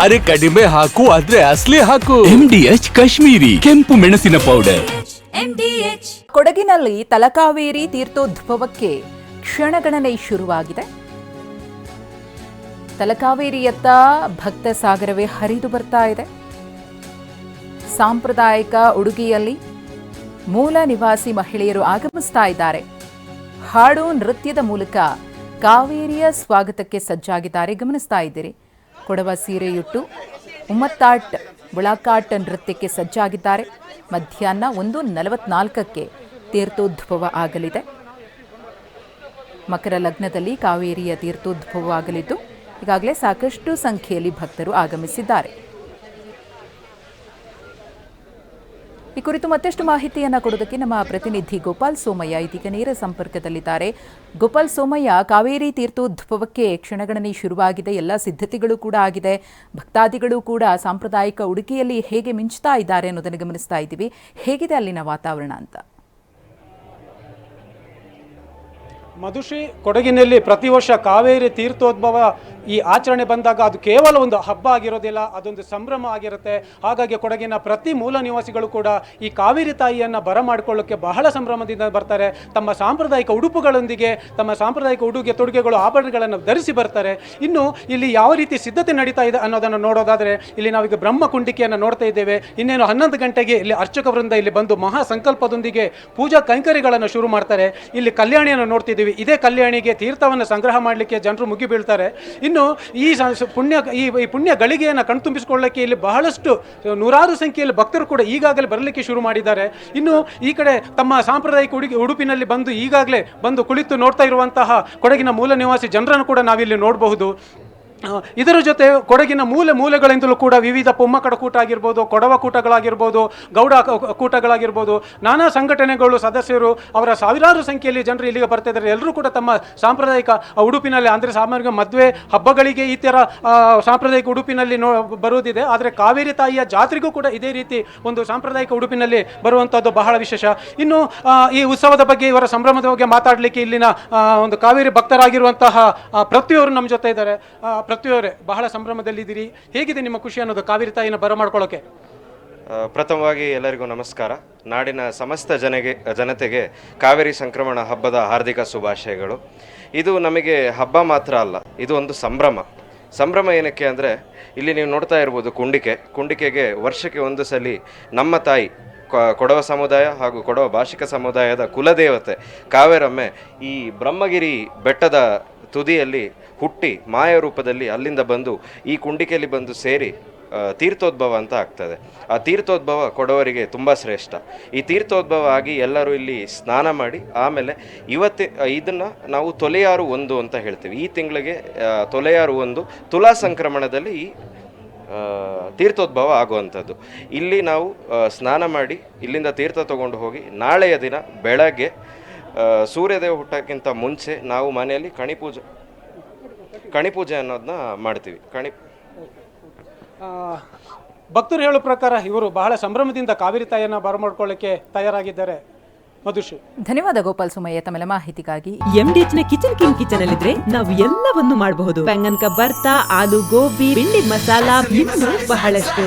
ಅರೆ ಕಡಿಮೆ ಹಾಕು ಆದ್ರೆ ಅಸ್ಲಿ ಹಾಕು. ಎಂಡಿಎಚ್ ಕಾಶ್ಮೀರಿ ಕೆಂಪು ಮೆಣಸಿನ ಪೌಡರ್ ಕೊಡಗಿನಲ್ಲಿ ತಲಕಾವೇರಿ ತೀರ್ಥೋದ್ಭವಕ್ಕೆ ಕ್ಷಣಗಣನೆ ಶುರುವಾಗಿದೆ. ತಲಕಾವೇರಿಯತ್ತ ಭಕ್ತ ಸಾಗರವೇ ಹರಿದು ಬರ್ತಾ ಇದೆ. ಸಾಂಪ್ರದಾಯಿಕ ಉಡುಗೆಯಲ್ಲಿ ಮೂಲ ನಿವಾಸಿ ಮಹಿಳೆಯರು ಆಗಮಿಸ್ತಾ ಇದ್ದಾರೆ. ಹಾಡು ನೃತ್ಯದ ಮೂಲಕ ಕಾವೇರಿಯ ಸ್ವಾಗತಕ್ಕೆ ಸಜ್ಜಾಗಿದ್ದಾರೆ. ಗಮನಿಸ್ತಾ ಇದ್ದೀರಿ. ಕೊಡವ ಸೀರೆಯುಟ್ಟು ಉಮ್ಮತ್ತಾಟ್ ಬುಳಾಕಾಟ್ ನೃತ್ಯಕ್ಕೆ ಸಜ್ಜಾಗಿದ್ದಾರೆ. ಮಧ್ಯಾಹ್ನ ಒಂದು ನಲವತ್ನಾಲ್ಕಕ್ಕೆ ತೀರ್ಥೋದ್ಭವ ಆಗಲಿದೆ. ಮಕರ ಲಗ್ನದಲ್ಲಿ ಕಾವೇರಿಯ ತೀರ್ಥೋದ್ಭವ ಆಗಲಿದ್ದು, ಈಗಾಗಲೇ ಸಾಕಷ್ಟು ಸಂಖ್ಯೆಯಲ್ಲಿ ಭಕ್ತರು ಆಗಮಿಸಿದ್ದಾರೆ. ಈ ಕುರಿತು ಮತ್ತಷ್ಟು ಮಾಹಿತಿಯನ್ನ ಕೊಡೋದಕ್ಕೆ ನಮ್ಮ ಪ್ರತಿನಿಧಿ ಗೋಪಾಲ್ ಸೋಮಯ್ಯ ಇದೀಗ ನೇರ ಸಂಪರ್ಕದಲ್ಲಿದ್ದಾರೆ. ಗೋಪಾಲ್ ಸೋಮಯ್ಯ, ಕಾವೇರಿ ತೀರ್ಥೋದ್ಭವಕ್ಕೆ ಕ್ಷಣಗಣನೆ ಶುರುವಾಗಿದೆ. ಎಲ್ಲ ಸಿದ್ಧತೆಗಳು ಕೂಡ ಆಗಿದೆ. ಭಕ್ತಾದಿಗಳು ಕೂಡ ಸಾಂಪ್ರದಾಯಿಕ ಉಡುಗೆಯಲ್ಲಿ ಹೇಗೆ ಮಿಂಚ್ತಾ ಇದ್ದಾರೆ ಅನ್ನೋದನ್ನು ಗಮನಿಸ್ತಾ ಇದ್ದೀವಿ. ಹೇಗಿದೆ ಅಲ್ಲಿನ ವಾತಾವರಣ ಅಂತ? ಮಧುಶ್ರೀ, ಕೊಡಗಿನಲ್ಲಿ ಪ್ರತಿ ವರ್ಷ ಕಾವೇರಿ ತೀರ್ಥೋದ್ಭವ ಈ ಆಚರಣೆ ಬಂದಾಗ ಅದು ಕೇವಲ ಒಂದು ಹಬ್ಬ ಆಗಿರೋದಿಲ್ಲ, ಅದೊಂದು ಸಂಭ್ರಮ ಆಗಿರುತ್ತೆ. ಹಾಗಾಗಿ ಕೊಡಗಿನ ಪ್ರತಿ ಮೂಲ ನಿವಾಸಿಗಳು ಕೂಡ ಈ ಕಾವೇರಿ ತಾಯಿಯನ್ನು ಬರಮಾಡಿಕೊಳ್ಳೋಕ್ಕೆ ಬಹಳ ಸಂಭ್ರಮದಿಂದ ಬರ್ತಾರೆ. ತಮ್ಮ ಸಾಂಪ್ರದಾಯಿಕ ಉಡುಪುಗಳೊಂದಿಗೆ, ತಮ್ಮ ಸಾಂಪ್ರದಾಯಿಕ ಉಡುಗೆ ತೊಡುಗೆಗಳು, ಆಭರಣಗಳನ್ನು ಧರಿಸಿ ಬರ್ತಾರೆ. ಇನ್ನು ಇಲ್ಲಿ ಯಾವ ರೀತಿ ಸಿದ್ಧತೆ ನಡೀತಾ ಇದೆ ಅನ್ನೋದನ್ನು ನೋಡೋದಾದರೆ, ಇಲ್ಲಿ ನಾವೀಗ ಬ್ರಹ್ಮ ಕುಂಡಿಕೆಯನ್ನು ನೋಡ್ತಾ ಇದ್ದೇವೆ. ಇನ್ನೇನು ಹನ್ನೊಂದು ಗಂಟೆಗೆ ಇಲ್ಲಿ ಅರ್ಚಕ ವೃಂದ ಇಲ್ಲಿ ಬಂದು ಮಹಾ ಸಂಕಲ್ಪದೊಂದಿಗೆ ಪೂಜಾ ಕೈಂಕರ್ಯಗಳನ್ನು ಶುರು ಮಾಡ್ತಾರೆ. ಇಲ್ಲಿ ಕಲ್ಯಾಣಿಯನ್ನು ನೋಡ್ತಿದ್ದೀವಿ. ಇದೇ ಕಲ್ಯಾಣಿಗೆ ತೀರ್ಥವನ್ನು ಸಂಗ್ರಹ ಮಾಡಲಿಕ್ಕೆ ಜನರು ಮುಗಿ ಬೀಳ್ತಾರೆ ಇನ್ನು ಈ ಪುಣ್ಯ ಈ ಈ ಪುಣ್ಯ ಗಳಿಗೆಯನ್ನು ಕಣ್ತುಂಬಿಸಿಕೊಳ್ಳಕ್ಕೆ ಇಲ್ಲಿ ಬಹಳಷ್ಟು ನೂರಾರು ಸಂಖ್ಯೆಯಲ್ಲಿ ಭಕ್ತರು ಕೂಡ ಈಗಾಗಲೇ ಬರಲಿಕ್ಕೆ ಶುರು ಮಾಡಿದ್ದಾರೆ. ಇನ್ನು ಈ ಕಡೆ ತಮ್ಮ ಸಾಂಪ್ರದಾಯಿಕ ಉಡುಗೆ, ಉಡುಪಿನಲ್ಲಿ ಬಂದು ಈಗಾಗಲೇ ಬಂದು ಕುಳಿತು ನೋಡ್ತಾ ಇರುವಂತಹ ಕೊಡಗಿನ ಮೂಲ ನಿವಾಸಿ ಜನರನ್ನು ಕೂಡ ನಾವಿಲ್ಲಿ ನೋಡಬಹುದು. ಇದರ ಜೊತೆ ಕೊಡಗಿನ ಮೂಲೆ ಮೂಲೆಗಳಿಂದಲೂ ಕೂಡ ವಿವಿಧ ಪೊಮ್ಮಕಡ ಕೂಟ ಆಗಿರ್ಬೋದು ಕೊಡವ ಕೂಟಗಳಾಗಿರ್ಬೋದು ಗೌಡ ಕೂಟಗಳಾಗಿರ್ಬೋದು ನಾನಾ ಸಂಘಟನೆಗಳು ಸದಸ್ಯರು ಅವರ ಸಾವಿರಾರು ಸಂಖ್ಯೆಯಲ್ಲಿ ಜನರು ಇಲ್ಲಿಗೆ ಬರ್ತಾ ಇದ್ದಾರೆ. ಎಲ್ಲರೂ ಕೂಡ ತಮ್ಮ ಸಾಂಪ್ರದಾಯಿಕ ಉಡುಪಿನಲ್ಲಿ ಅಂದರೆ ಸಾಮಾನ್ಯ ಮದುವೆ ಹಬ್ಬಗಳಿಗೆ ಈ ಥರ ಸಾಂಪ್ರದಾಯಿಕ ಉಡುಪಿನಲ್ಲಿ ನೋ ಬರುವುದಿದೆ. ಆದರೆ ಕಾವೇರಿ ತಾಯಿಯ ಜಾತ್ರೆಗೂ ಕೂಡ ಇದೇ ರೀತಿ ಒಂದು ಸಾಂಪ್ರದಾಯಿಕ ಉಡುಪಿನಲ್ಲಿ ಬರುವಂಥದ್ದು ಬಹಳ ವಿಶೇಷ. ಇನ್ನು ಈ ಉತ್ಸವದ ಬಗ್ಗೆ ಇವರ ಸಂಭ್ರಮದ ಬಗ್ಗೆ ಮಾತಾಡಲಿಕ್ಕೆ ಇಲ್ಲಿನ ಒಂದು ಕಾವೇರಿ ಭಕ್ತರಾಗಿರುವಂತಹ ಆ, ನಮ್ಮ ಜೊತೆ ಇದ್ದಾರೆ. ಪೃಥ್ವಿಯವರೇ ಬಹಳ ಸಂಭ್ರಮದಲ್ಲಿದ್ದೀರಿ. ಹೇಗಿದೆ ನಿಮ್ಮ ಖುಷಿ ಅನ್ನೋದು ಕಾವೇರಿ ತಾಯಿನ ಬರಮಾಡ್ಕೊಳ್ಳೋಕೆ ಆ, ಪ್ರಥಮವಾಗಿ ಎಲ್ಲರಿಗೂ ನಮಸ್ಕಾರ. ನಾಡಿನ ಸಮಸ್ತ ಜನಗೆ ಜನತೆಗೆ ಕಾವೇರಿ ಸಂಕ್ರಮಣ ಹಬ್ಬದ ಹಾರ್ದಿಕ ಶುಭಾಶಯಗಳು. ಇದು ನಮಗೆ ಹಬ್ಬ ಮಾತ್ರ ಅಲ್ಲ ಇದು ಒಂದು ಸಂಭ್ರಮ. ಸಂಭ್ರಮ ಏನಕ್ಕೆ ಅಂದರೆ ಇಲ್ಲಿ ನೀವು ನೋಡ್ತಾ ಇರ್ಬೋದು ಕುಂಡಿಕೆ. ಕುಂಡಿಕೆಗೆ ವರ್ಷಕ್ಕೆ ಒಂದು ಸಲ ನಮ್ಮ ತಾಯಿ ಕೊಡವ ಸಮುದಾಯ ಹಾಗೂ ಕೊಡವ ಭಾಷಿಕ ಸಮುದಾಯದ ಕುಲದೇವತೆ ಕಾವೇರಮ್ಮೆ ಈ ಬ್ರಹ್ಮಗಿರಿ ಬೆಟ್ಟದ ತುದಿಯಲ್ಲಿ ಹುಟ್ಟಿ ಮಾಯ ರೂಪದಲ್ಲಿ ಅಲ್ಲಿಂದ ಬಂದು ಈ ಕುಂಡಿಕೆಯಲ್ಲಿ ಬಂದು ಸೇರಿ ತೀರ್ಥೋದ್ಭವ ಅಂತ ಆಗ್ತದೆ. ಆ ತೀರ್ಥೋದ್ಭವ ಕೊಡವರಿಗೆ ತುಂಬ ಶ್ರೇಷ್ಠ. ಈ ತೀರ್ಥೋದ್ಭವ ಆಗಿ ಎಲ್ಲರೂ ಇಲ್ಲಿ ಸ್ನಾನ ಮಾಡಿ, ಆಮೇಲೆ ಇವತ್ತಿ ಇದನ್ನು ನಾವು ತೊಲೆಯಾರು ಒಂದು ಅಂತ ಹೇಳ್ತೀವಿ. ಈ ತಿಂಗಳಿಗೆ ತೊಲೆಯಾರು ಒಂದು ತುಲಾ ಸಂಕ್ರಮಣದಲ್ಲಿ ಈ ತೀರ್ಥೋದ್ಭವ ಆಗುವಂಥದ್ದು. ಇಲ್ಲಿ ನಾವು ಸ್ನಾನ ಮಾಡಿ ಇಲ್ಲಿಂದ ತೀರ್ಥ ತಗೊಂಡು ಹೋಗಿ ನಾಳೆಯ ದಿನ ಬೆಳಗ್ಗೆ ಸೂರ್ಯದೇವ ಹುಟ್ಟಕ್ಕಿಂತ ಮುಂಚೆ ನಾವು ಮನೆಯಲ್ಲಿ ಕಣಿಪೂಜೆ ಕಣಿಪೂಜೆ ಅನ್ನೋದನ್ನ ಮಾಡ್ತೀವಿ. ಕಣಿ ಭಕ್ತರು ಹೇಳೋ ಪ್ರಕಾರ ಇವರು ಬಹಳ ಸಂಭ್ರಮದಿಂದ ಕಾವೇರಿ ತಾಯಿಯನ್ನ ಬರಮಾಡ್ಕೊಳ್ಳಕ್ಕೆ ತಯಾರಾಗಿದ್ದಾರೆ. ಮಧುಶ್ರೀ ಧನ್ಯವಾದ ಗೋಪಾಲ್ ಸುಮಯ್ಯ ತಮ್ಮೆಲ್ಲ ಮಾಹಿತಿಗಾಗಿ. ಎಂಡಿಎಚ್ನ ಕಿಚನ್ ಕಿಂಗ್ ಕಿಚನ್ ಅಲ್ಲಿದ್ರೆ ನಾವು ಎಲ್ಲವನ್ನು ಮಾಡಬಹುದು. ಬೆಂಗನ್ ಬರ್ತಾ ಆಲೂ ಗೋಬಿ ಬಿಂಡಿ ಮಸಾಲಾ ಇನ್ನು ಬಹಳಷ್ಟು.